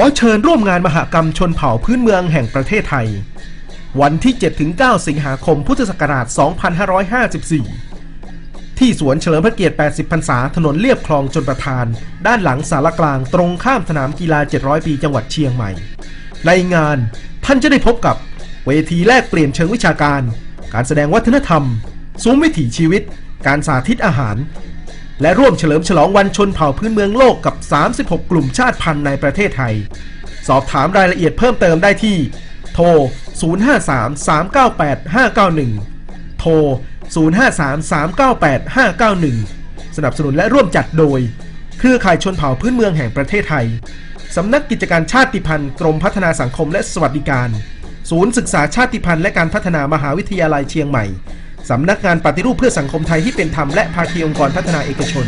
อเชิญร่วมงานมหกรรมชนเผ่าพื้นเมืองแห่งประเทศไทย วันที่ 7-9 สิงหาคมพุทธศักราช 2554 ที่สวนเฉลิมพระเกียรติ 80 พรรษา ถนนเลียบคลองชนประทาน ด้านหลังสารกลางตรงข้ามสนามกีฬา 700 ปีจังหวัดเชียงใหม่ ในงานท่านจะได้พบกับเวทีแลกเปลี่ยนเชิงวิชาการ การแสดงวัฒนธรรม ซุ้มวิถีชีวิต การสาธิตอาหาร และร่วมเฉลิมฉลองวันชนเผ่าพื้นเมืองโลกกับ 36 กลุ่มชาติพันธุ์ในประเทศไทย สอบถามรายละเอียดเพิ่มเติมได้ที่ โทร 053-398-591 โทร 053-398-591 สนับสนุนและร่วมจัดโดย เครือข่ายชนเผ่าพื้นเมืองแห่งประเทศไทย สำนักกิจการชาติพันธุ์กรมพัฒนาสังคมและสวัสดิการ ศูนย์ศึกษาชาติพันธุ์และการพัฒนามหาวิทยาลัยเชียงใหม่ สำนักงานปฏิรูปเพื่อสังคมไทยที่เป็นธรรมและภาคีองค์กรพัฒนาเอกชน